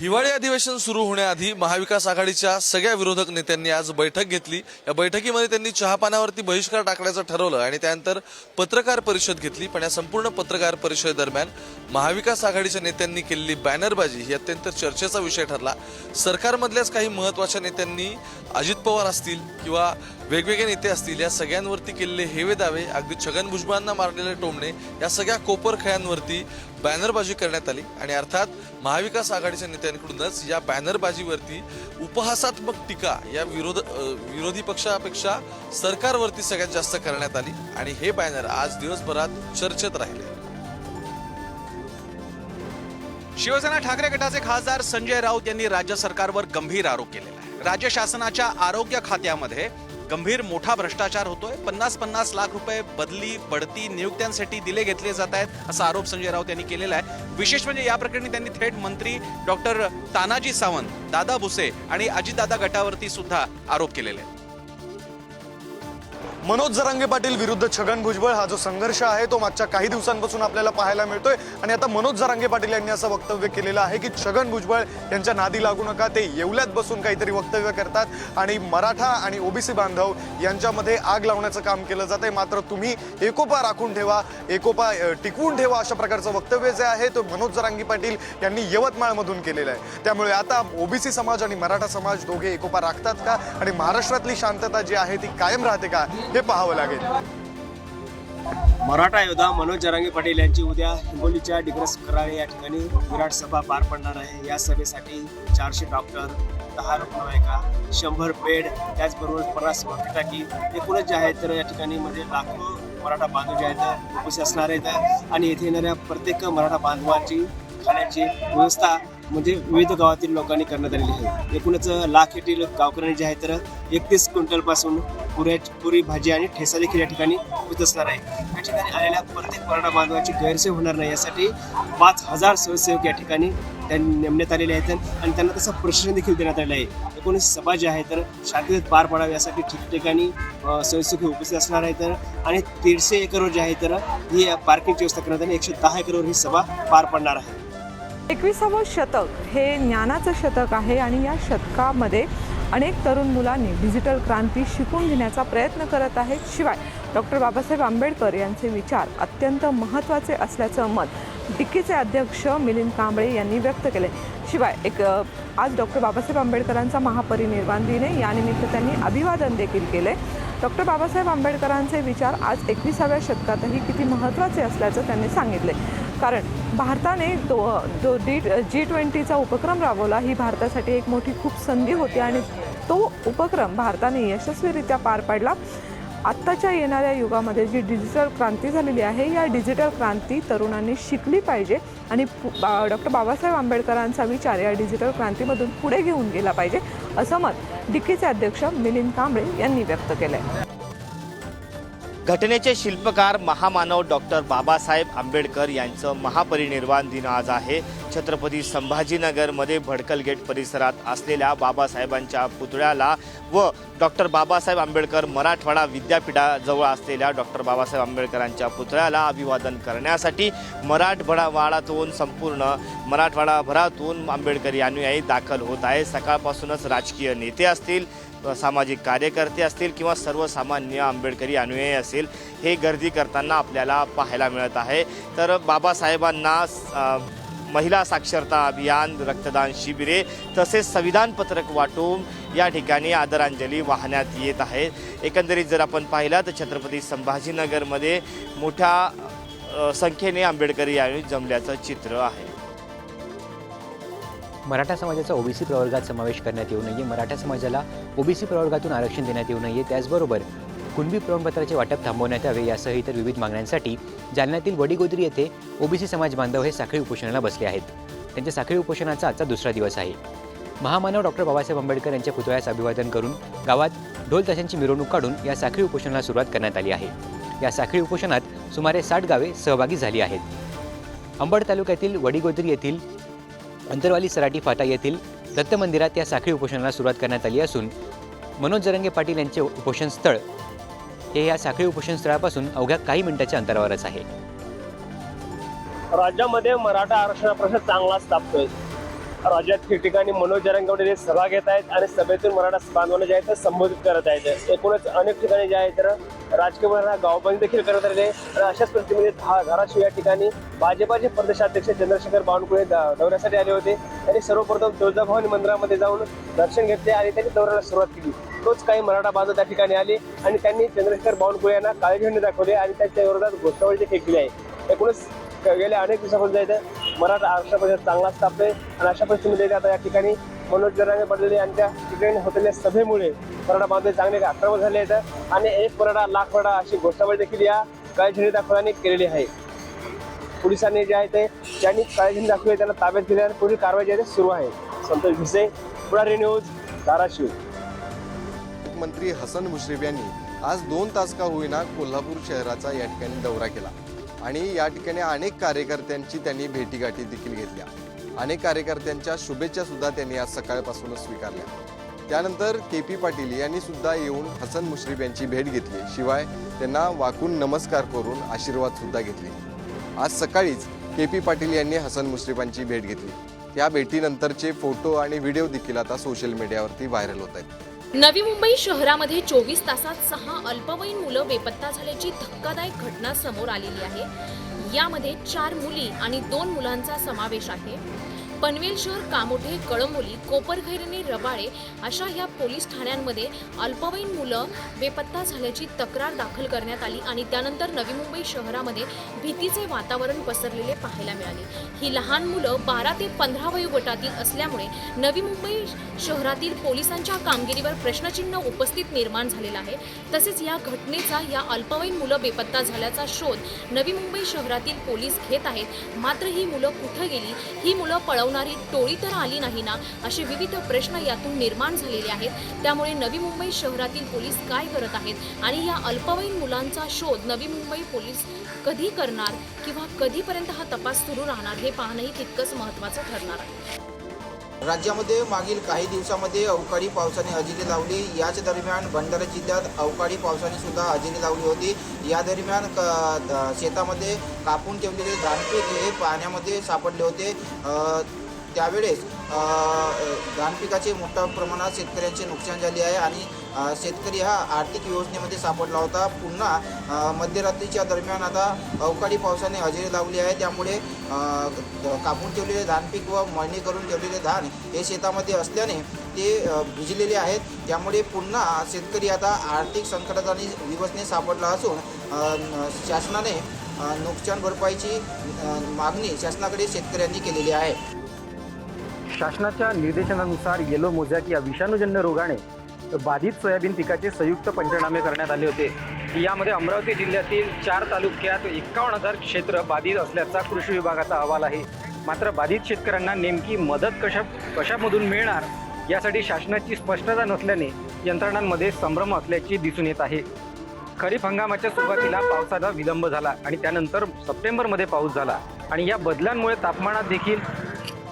हिवाळी अधिवेशन सुरू होण्याआधी महाविकास आघाडीच्या सगळ्या विरोधक नेत्यांनी आज बैठक घेतली. या बैठकीमध्ये त्यांनी चहापानावरती बहिष्कार टाकण्याचं ठरवलं आणि त्यानंतर पत्रकार परिषद घेतली. पण या संपूर्ण पत्रकार परिषदेदरम्यान महाविकास आघाडीच्या नेत्यांनी केलेली बॅनरबाजी ही अत्यंत चर्चेचा विषय ठरला. सरकारमधल्याच काही महत्त्वाच्या नेत्यांनी अजित पवार असतील किंवा वेगवेगळे नेते असतील या सगळ्यांवरती केलेले हेवे दावे अगदी छगन भुजबळांना मारलेले टोमणे या सगळ्या कोपर खेळांवरती बॅनरबाजी करण्यात आली. आणि अर्थात महाविकास आघाडीच्या नेत्यांकडूनच या बॅनरबाजीवरती उपहासात्मक टीका या विरोध विरोधी पक्षापेक्षा सरकारवरती सगळ्यात जास्त करण्यात आली. आणि हे बॅनर आज दिवसभरात चर्चेत राहिले. शिवसेना ठाकरे गटाचे खासदार संजय राऊत यांनी राज्य सरकारवर गंभीर आरोप केलेला आहे राज्य शासनाच्या आरोग्य खात्यामध्ये गंभीर मोठा भ्रष्टाचार होतोय. पन्नास पन्नास लाख रुपये बदली बढती नियुक्त्यांसाठी दिले घेतले जात आहेत असा आरोप संजय राऊत यांनी केलेला आहे. विशेष म्हणजे या प्रकरणी त्यांनी थेट मंत्री डॉक्टर तानाजी सावंत दादा भुसे आणि अजितदादा गटावरती सुद्धा आरोप केलेले आहेत. मनोज जरांगे पाटील विरुद्ध छगन भुजबळ हा जो संघर्ष आहे तो मागच्या काही दिवसांपासून आपल्याला पाहायला मिळतोय. आणि आता मनोज जरांगे पाटील यांनी असं वक्तव्य केलेलं आहे की छगन भुजबळ यांच्या नादी लागू नका ते येवल्यात बसून काहीतरी वक्तव्य करतात. आणि मराठा आणि ओबीसी बांधव यांच्यामध्ये आग लावण्याचं काम केलं जात आहे. मात्र तुम्ही एकोपा राखून ठेवा एकोपा टिकवून ठेवा अशा प्रकारचं वक्तव्य जे आहे तो मनोज जरांगे पाटील यांनी यवतमाळमधून केलेलं आहे. त्यामुळे आता ओबीसी समाज आणि मराठा समाज दोघे एकोपा राखतात का? आणि महाराष्ट्रातली शांतता जी आहे ती कायम राहते का? हे पाहावं लागेल. मराठा योद्धा मनोज जरांगे पाटील यांची उद्या हिंगोलीच्या डिग्रस कराळे या ठिकाणी विराट सभा पार पडणार आहे. या सभेसाठी चारशे डॉक्टर दहा रुग्णवाहिका शंभर बेड त्याचबरोबर पन्नास टाकी एकूणच जे आहेत तर या ठिकाणी म्हणजे लाखो मराठा बांधव जे आहेत उपस्थित असणार आहेत. आणि येथे येणाऱ्या प्रत्येक मराठा बांधवांची खाण्याची व्यवस्था म्हणजे विविध गावातील लोकांनी करण्यात आलेली आहे. एकूणच लाख येथील गावकऱ्यांनी जे आहे तर एकतीस क्विंटलपासून पुऱ्या पुरी भाजी आणि ठेसा देखील या ठिकाणी होत असणार आहे. या ठिकाणी आलेल्या प्रत्येक मराठा बांधवाची गैरसोय होणार नाही. यासाठी पाच हजार स्वयंसेवक या ठिकाणी त्यांनी नेमण्यात आलेले आहेत आणि त्यांना तसं प्रशिक्षण देखील देण्यात आलेलं आहे. एकोणीस सभा जी आहे तर शांततेत पार पडावी यासाठी ठिकठिकाणी अ, स्वयंसेवक उपस्थित असणार आहेत आणि दीडशे एकरवर जे आहे तर ही पार्किंगची व्यवस्था करण्यात आली. एकशे दहा एकरवर ही सभा पार पडणार आहे. एकविसावं शतक हे ज्ञानाचं शतक आहे आणि या शतकामध्ये अनेक तरुण मुलांनी डिजिटल क्रांती शिकून घेण्याचा प्रयत्न करत आहेत. शिवाय डॉक्टर बाबासाहेब आंबेडकर यांचे विचार अत्यंत महत्त्वाचे असल्याचं मत डिक्कीचे अध्यक्ष मिलिंद कांबळे यांनी व्यक्त केले. शिवाय एक आज डॉक्टर बाबासाहेब आंबेडकरांचा महापरिनिर्वाण दिन आहे. यानिमित्त त्यांनी अभिवादन देखील केले. डॉक्टर बाबासाहेब आंबेडकरांचे विचार आज एकविसाव्या शतकातही किती महत्त्वाचे असल्याचं त्यांनी सांगितले. कारण भारताने तो जो डी जी ट्वेंटीचा उपक्रम राबवला. ही भारतासाठी एक मोठी खूप संधी होती आणि तो उपक्रम भारताने यशस्वीरित्या पार पाडला. आत्ताच्या येणाऱ्या युगामध्ये जी डिजिटल क्रांती झालेली आहे या डिजिटल क्रांती तरुणांनी शिकली पाहिजे आणि डॉक्टर बाबासाहेब आंबेडकरांचा विचार या डिजिटल क्रांतीमधून पुढे घेऊन गेला पाहिजे असं मत डिक्कीचे अध्यक्ष मिलिंद कांबळे यांनी व्यक्त केलं आहे घटनेचे शिल्पकार महामानव डॉक्टर बाबासाहेब आंबेडकर यांचं महापरिनिर्वाण दिन आज आहे. छत्रपती संभाजीनगरमध्ये भडकल गेट परिसरात असलेल्या बाबासाहेबांच्या पुतळ्याला व डॉक्टर बाबासाहेब आंबेडकर मराठवाडा विद्यापीठाजवळ असलेल्या डॉक्टर बाबासाहेब आंबेडकरांच्या पुतळ्याला अभिवादन करण्यासाठी मराठवाडावाडातून संपूर्ण मराठवाडाभरातून आंबेडकरी अनुयायी दाखल होत आहे. सकाळपासूनच राजकीय नेते असतील. सामाजिक कार्यकर्ते असतील किंवा सर्वसामान्य आंबेडकरी अनुयायी असेल हे गर्दी करताना आपल्याला पाहायला मिळत आहे. तर बाबासाहेबांना महिला साक्षरता अभियान रक्तदान शिबिरे तसेच संविधान पत्रक वाटून या ठिकाणी आदरांजली वाहण्यात येत आहे. एकंदरीत जर आपण पाहिलं तर छत्रपती संभाजीनगरमध्ये मोठ्या संख्येने आंबेडकरी यावेळी जमल्याचं चित्र आहे. मराठा समाजाचा ओबीसी प्रवर्गात समावेश करण्यात येऊ नये मराठा समाजाला ओबीसी प्रवर्गातून आरक्षण देण्यात येऊ नये त्याचबरोबर कुणबी प्रमाणपत्राचे वाटप थांबवण्यात यावे यासह इतर विविध मागण्यांसाठी जालन्यातील वडीगोदरी येथे ओबीसी समाज बांधव हे साखळी उपोषणाला बसले आहेत. त्यांच्या साखळी उपोषणाचा आजचा दुसरा दिवस आहे. महामानव डॉक्टर बाबासाहेब आंबेडकर यांच्या पुतळ्यास अभिवादन करून गावात ढोल ताशांची मिरवणूक काढून या साखळी उपोषणाला सुरुवात करण्यात आली आहे. या साखळी उपोषणात सुमारे साठ गावे सहभागी झाली आहेत. अंबड तालुक्यातील वडीगोदरी येथील अंतरवाली सराटी फाटा येथील दत्त मंदिरात या साखळी उपोषणाला सुरुवात करण्यात आली असून मनोज जरंगे पाटील यांचे उपोषण स्थळ हे या साखळी उपोषण स्थळापासून अवघ्या काही मिनिटाच्या अंतरावरच आहे. राज्यामध्ये मराठा आरक्षण प्रश्न चांगलाच तापतोय राज्यात ठिकठिकाणी मनोज जरंगवडे हे सभा घेत आहेत आणि सभेतून मराठा बांधवांना जे आहे तर संबोधित करत आहेत. एकूणच अनेक ठिकाणी जे आहे तर राजकीय मराठा गावबंदी देखील करत राहिले. आणि अशाच परिस्थितीमध्ये धा- धाराशिव या ठिकाणी भाजपाचे प्रदेशाध्यक्ष चंद्रशेखर बावनकुळे दौऱ्यासाठी आले होते. त्यांनी सर्वप्रथम तुळजाभवानी मंदिरामध्ये जाऊन दर्शन घेतले आणि त्यांनी दौऱ्याला सुरुवात केली. तोच काही मराठा बांधव त्या ठिकाणी आले आणि त्यांनी चंद्रशेखर बावनकुळे यांना काळे झेंडे दाखवले आणि त्यांच्या विरोधात घोषणावळी फेकली आहे. एकूणच गेल्या अनेक दिवसापासून जायचं मराठा आरक्षण चांगलाच चांगला आणि अशा परिस्थितीमध्ये आता या ठिकाणी मनोज जरांगे पडलेले यांच्या ठिकाणी होतेल्या सभेमुळे मराठा बांधव चांगले आक्रमक झाले आहेत. आणि एक मराठा लाख मराठा अशी घोषणाबाजी देखील या काळी झेंडी दाखवल्याने केलेली आहे. पोलिसांनी जे आहे ते ज्यांनी काळी झेंडी दाखवली त्यांना ताब्यात दिले आणि पुढील कारवाई जी आहे सुरू आहे. संतोष भिसे पुढारी न्यूज धाराशिव. मंत्री हसन मुश्रीफ यांनी आज दोन तास का होईना कोल्हापूर शहराचा या ठिकाणी दौरा केला. आणि या ठिकाणी अनेक कार्यकर्त्यांची त्यांनी भेटीगाठी देखील घेतल्या. अनेक कार्यकर्त्यांच्या शुभेच्छा सुद्धा त्यांनी आज सकाळपासूनच स्वीकारल्या. त्यानंतर के पी पाटील यांनी सुद्धा येऊन हसन मुश्रीफ यांची भेट घेतली. शिवाय त्यांना वाकून नमस्कार करून आशीर्वाद सुद्धा घेतले. आज सकाळीच के पी पाटील यांनी हसन मुश्रीफांची भेट घेतली. त्या भेटीनंतरचे फोटो आणि व्हिडिओ देखील आता सोशल मीडियावरती व्हायरल होत आहेत. नवी मुंबई शहरामध्ये चोवीस तासात सहा अल्पवयीन मुलं बेपत्ता झाल्याची धक्कादायक घटना समोर आलेली आहे. यामध्ये चार मुली आणि दोन मुलांचा समावेश आहे. पनवेल शहर कामोठे कळंबोली कोपरखैरणे रबाळे अशा ह्या पोलीस ठाण्यांमध्ये अल्पवयीन मुलं बेपत्ता झाल्याची तक्रार दाखल करण्यात आली आणि त्यानंतर नवी मुंबई शहरामध्ये भीतीचे वातावरण पसरलेले पाहायला मिळाले. ही लहान मुलं बारा ते पंधरा वयोगटातील असल्यामुळे नवी मुंबई शहरातील पोलिसांच्या कामगिरीवर प्रश्नचिन्ह उपस्थित निर्माण झालेला आहे. तसेच या घटनेचा या अल्पवयीन मुलं बेपत्ता झाल्याचा शोध नवी मुंबई शहरातील पोलीस घेत आहेत. मात्र ही मुलं कुठं गेली? ही मुलं पळव पळवणारी टोळी तर आली नाही ना असे विविध प्रश्न यातून निर्माण झालेले आहेत. त्यामुळे नवी मुंबई शहरातील पोलीस काय करत आहेत आणि या अल्पवयीन मुलांचा शोध नवी मुंबई पोलीस कधी करणार किंवा कधीपर्यंत हा तपास सुरू राहणार हे पाहणंही तितकंच महत्त्वाचं ठरणार आहे. राज्यामध्ये मागील काही दिवसामध्ये अवकाळी पावसाने हजेरी लावली. याच दरम्यान भंडारा जिल्ह्यात अवकाळी पावसाने सुद्धा हजेरी लावली होती. या दरम्यान क द- शेतामध्ये कापून ठेवलेले धानपीक हे पाण्यामध्ये सापडले होते. त्यावेळेस धानपिकाचे मोठ्या प्रमाणात शेतकऱ्यांचे नुकसान झाले आहे आणि शेतकरी हा आर्थिक योजनेमध्ये सापडला होता. पुन्हा मध्यरात्रीच्या दरम्यान आता अवकाळी पावसाने हजेरी लावली आहे. त्यामुळे कापून ठेवलेले धानपीक व मळणी करून ठेवलेले धान हे शेतामध्ये असल्याने ते भिजलेले आहेत. त्यामुळे पुन्हा शेतकरी आता आर्थिक संकटात आणि विवसने सापडला असून शासनाने नुकसान भरपाईची मागणी शासनाकडे शेतकऱ्यांनी केलेली आहे. शासनाच्या निर्देशनानुसार येलो मोझॅक या विषाणूजन्य रोगाने बाधित सोयाबीन पिकाचे संयुक्त पंचनामे करण्यात आले होते. यामध्ये अमरावती जिल्ह्यातील चार तालुक्यात एकावन्न हजार क्षेत्र बाधित असल्याचा कृषी विभागाचा अहवाल आहे. मात्र बाधित शेतकऱ्यांना नेमकी मदत कशा कशामधून मिळणार यासाठी शासनाची स्पष्टता नसल्याने यंत्रणांमध्ये संभ्रम असल्याचे दिसून येत आहे. खरीप हंगामाच्या सुरुवातीला पावसाचा विलंब झाला आणि त्यानंतर सप्टेंबरमध्ये पाऊस झाला आणि या बदलांमुळे तापमानात देखील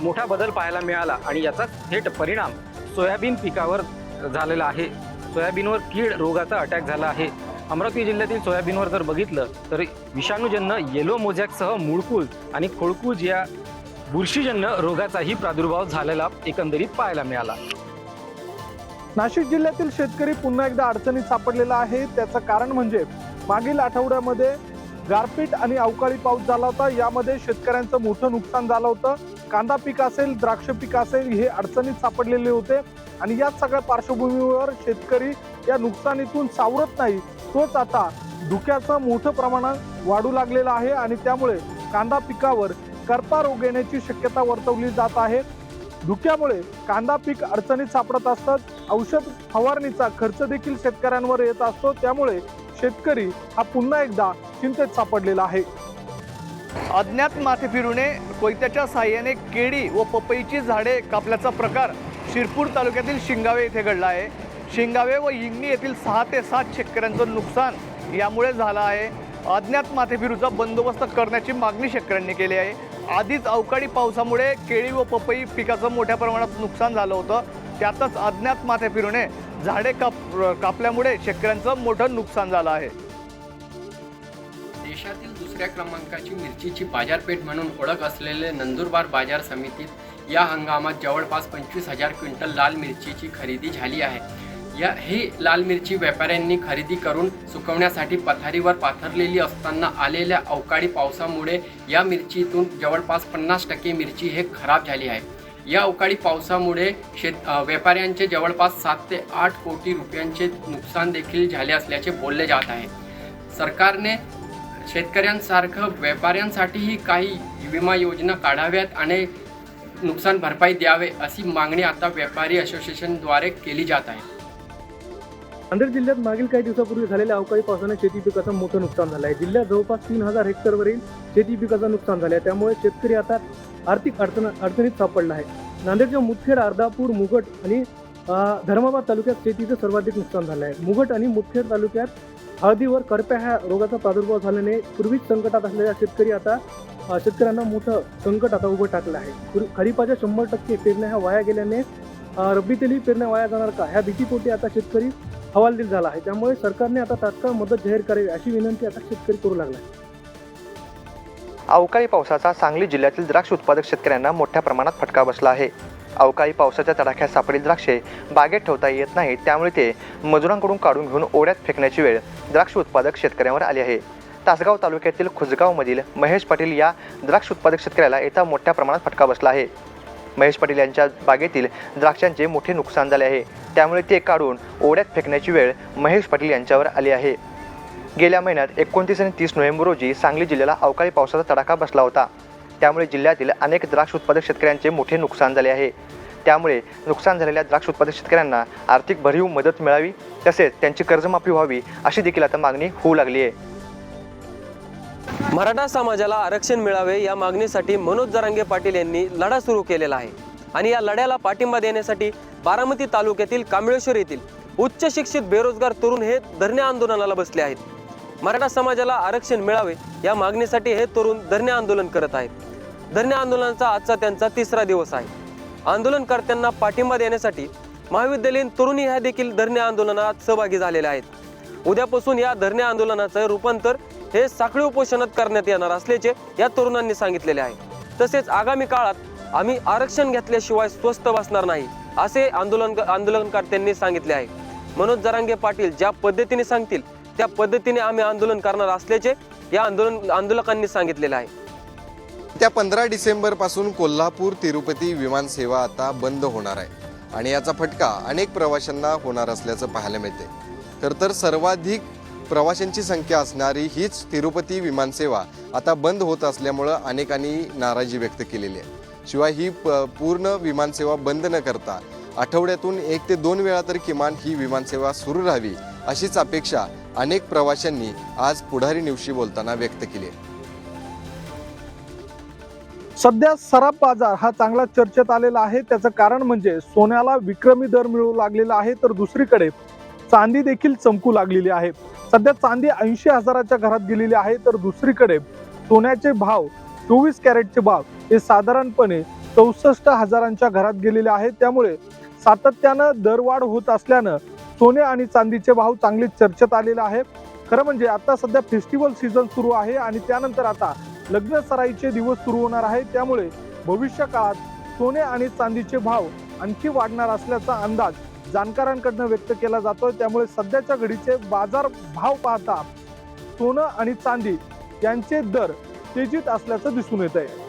मोठा बदल पाहायला मिळाला आणि याचा थेट परिणाम सोयाबीन पिकावर झालेला आहे. सोयाबीनवर कीड रोगाचा अटॅक झाला आहे. अमरावती जिल्ह्यातील सोयाबीनवर जर बघितलं तर विषाणूजन्य येलो मोझॅकसह मुळकूज आणि खोळकूज या बुरशीजन्य रोगाचाही प्रादुर्भाव झालेला एकंदरीत पाहायला मिळाला. नाशिक जिल्ह्यातील शेतकरी पुन्हा एकदा अडचणीत सापडलेला आहे. त्याचं कारण म्हणजे मागील आठवड्यामध्ये गारपीट आणि अवकाळी पाऊस झाला होता. यामध्ये शेतकऱ्यांचं मोठं नुकसान झालं होतं. कांदा पीक असेल द्राक्ष पीक असेल हे अडचणीत सापडलेले होते. आणि याच सगळ्या पार्श्वभूमीवर शेतकरी या नुकसानीतून सावरत नाही. तोच आता धुक्याचं मोठं प्रमाणात वाढू लागलेलं आहे आणि त्यामुळे कांदा पिकावर करपा रोग येण्याची शक्यता वर्तवली जात आहे. धुक्यामुळे कांदा पीक अडचणीत सापडत असतात. औषध फवारणीचा खर्च देखील शेतकऱ्यांवर येत असतो. त्यामुळे शेतकरी हा पुन्हा एकदा चिंतेत सापडलेला आहे. अज्ञात माथेफिरूने कोयत्याच्या साह्याने केळी व पपईची झाडे कापल्याचा प्रकार शिरपूर तालुक्यातील शिंगावे येथे घडला आहे. शिंगावे व इंगणी येथील सहा ते सात शेतकऱ्यांचं नुकसान यामुळे झालं आहे. अज्ञात माथेफिरूचा बंदोबस्त करण्याची मागणी शेतकऱ्यांनी केली आहे. आधीच अवकाळी पावसामुळे केळी व पपई पिकाचं मोठ्या प्रमाणात नुकसान झालं होतं. त्यातच अज्ञात माथेफिरूने झाडे काप कापल्यामुळे शेतकऱ्यांचं मोठं नुकसान झालं आहे. देशातील दुसऱ्या क्रमांकाची मिरचीची बाजारपेठ म्हणून ओळख असलेले नंदुरबार बाजार समितीत या हंगामात जवळपास पंचवीस हजार क्विंटल लाल मिरचीची खरेदी झाली आहे. या ही लाल मिरची व्यापाऱ्यांनी खरेदी करून सुकवण्यासाठी पथारीवर पाथरलेली असताना आलेल्या अवकाळी पावसामुळे या मिरचीतून जवळपास पन्नास टक्के मिरची हे खराब झाली आहे. या अवकाळी पावसामुळे शेत व्यापाऱ्यांचे जवळपास सात ते आठ कोटी रुपयांचे नुकसान देखील झाले असल्याचे बोलले जात आहे. सरकारने शेतकऱ्यांसारखं व्यापाऱ्यांसाठीही काही विमा योजना काढाव्यात आणि नुकसान भरपाई द्यावे अशी मागणी आता व्यापारी असोसिएशनद्वारे केली जात आहे. नांदेड जिल्ह्यात मागील काही दिवसापूर्वी झालेल्या अवकाळी पावसाने शेती पिकाचं मोठं नुकसान झालं आहे. जिल्ह्यात जवळपास तीन हजार हेक्टरवरील शेती पिकाचं नुकसान झालं आहे. त्यामुळे शेतकरी आता आर्थिक अडचण अडचणीत सापडला आहे. नांदेडच्या मुदखेड अर्धापूर मुगट आणि धर्माबाद तालुक्यात शेतीचं सर्वाधिक नुकसान झालं आहे. मुगट आणि मुदखेड तालुक्यात हळदीवर करप्या ह्या रोगाचा प्रादुर्भाव झाल्याने पूर्वीच संकटात असलेल्या शेतकरी आता शेतकऱ्यांना मोठं संकट आता उभं टाकलं आहे. खरीपाच्या शंभर टक्के पेरण्या ह्या वाया गेल्याने रब्बीतीलही पेरण्या वाया जाणार का? ह्या भीतीपोटी आता शेतकरी हवालदिल झाला आहे. त्यामुळे सरकारने आता तात्काळ मदत जाहीर करावी अशी विनंती आता शेतकरी करू लागला आहे. अवकाळी पावसाचा सांगली जिल्ह्यातील द्राक्ष उत्पादक शेतकऱ्यांना मोठ्या प्रमाणात फटका बसला आहे. अवकाळी पावसाच्या तडाख्यात सापडील द्राक्षे बागेत ठेवता येत नाहीत त्यामुळे ते मजुरांकडून काढून घेऊन ओढ्यात फेकण्याची वेळ द्राक्ष उत्पादक शेतकऱ्यांवर आली आहे. तासगाव तालुक्यातील खुजगावमधील महेश पाटील या द्राक्ष उत्पादक शेतकऱ्याला येता मोठ्या प्रमाणात फटका बसला आहे. महेश पाटील यांच्या बागेतील द्राक्षांचे मोठे नुकसान झाले आहे. त्यामुळे ते काढून ओढ्यात फेकण्याची वेळ महेश पाटील यांच्यावर आली आहे. गेल्या महिन्यात एकोणतीस आणि तीस नोव्हेंबर रोजी सांगली जिल्ह्याला अवकाळी पावसाचा तडाखा बसला होता. त्यामुळे जिल्ह्यातील अनेक द्राक्ष उत्पादक शेतकऱ्यांचे मोठे नुकसान झाले आहे. त्यामुळे नुकसान झालेल्या द्राक्ष उत्पादक शेतकऱ्यांना आर्थिक भरीव मदत मिळावी तसेच त्यांची कर्जमाफी व्हावी अशी देखील आता मागणी होऊ लागली आहे. मराठा समाजाला आरक्षण मिळावे या मागणीसाठी मनोज जरांगे पाटील यांनी लढा सुरू केलेला आहे. आणि या लढ्याला पाठिंबा देण्यासाठी बारामती तालुक्यातील कांबळेश्वर येथील उच्च शिक्षित बेरोजगार तरुण हे धरणे आंदोलनाला बसले आहेत. मराठा समाजाला आरक्षण मिळावे या मागणीसाठी हे तरुण धरणे आंदोलन करत आहेत. धरणे आंदोलनाचा आजचा त्यांचा तिसरा दिवस आहे. आंदोलनकर्त्यांना पाठिंबा देण्यासाठी महाविद्यालयीन तरुणी ह्या देखील धरणे आंदोलनात सहभागी झालेल्या आहेत. उद्यापासून या धरणे आंदोलनाचं रूपांतर हे साखळी उपोषणात करण्यात येणार असल्याचे या तरुणांनी सांगितलेले आहे. तसेच आगामी काळात आम्ही आरक्षण घेतल्याशिवाय स्वस्त बसणार नाही असे आंदोलन आंदोलनकर्त्यांनी सांगितले आहे. मनोज जरांगे पाटील ज्या पद्धतीने सांगतील त्या पद्धतीने आम्ही आंदोलन करणार असल्याचे या आंदोलन आंदोलकांनी सांगितलेलं आहे. त्या पंधरा डिसेंबरपासून कोल्हापूर तिरुपती विमानसेवा आता बंद होणार आहे. आणि याचा फटका अनेक प्रवाशांना होणार असल्याचं पाहायला मिळते तर तर सर्वाधिक प्रवाशांची संख्या असणारी हीच तिरुपती विमानसेवा आता बंद होत असल्यामुळं अनेकांनी नाराजी व्यक्त केलेली आहे. शिवाय ही प- पूर्ण विमानसेवा बंद न करता आठवड्यातून एक ते दोन वेळा तर किमान ही विमानसेवा सुरू राहावी अशीच अपेक्षा अनेक प्रवाशांनी आज पुढारी न्यूजशी बोलताना व्यक्त केली आहे. सध्या सराफ बाजार हा चांगला चर्चेत आलेला आहे. त्याचं कारण म्हणजे सोन्याला विक्रमी दर मिळू लागलेला आहे तर दुसरीकडे चांदी देखील चमकू लागलेली आहे. सध्या चांदी ऐंशी हजाराच्या घरात गेलेली आहे तर दुसरीकडे सोन्याचे भाव चोवीस कॅरेटचे भाव हे साधारणपणे चौसष्ट हजारांच्या घरात गेलेले आहेत त्यामुळे सातत्यानं दरवाढ होत असल्यानं सोने आणि चांदीचे भाव चांगले चर्चेत आलेले आहे. खरं म्हणजे आता सध्या फेस्टिवल सीझन सुरू आहे आणि त्यानंतर आता लग्न सराईचे दिवस सुरू होणार आहे त्यामुळे भविष्य काळात सोने आणि चांदीचे भाव आणखी वाढणार असल्याचा अंदाज जाणकारांकडनं व्यक्त केला जातोय. त्यामुळे सध्याच्या घडीचे बाजार भाव पाहता सोनं आणि चांदी यांचे दर तेजीत असल्याचं दिसून येत आहे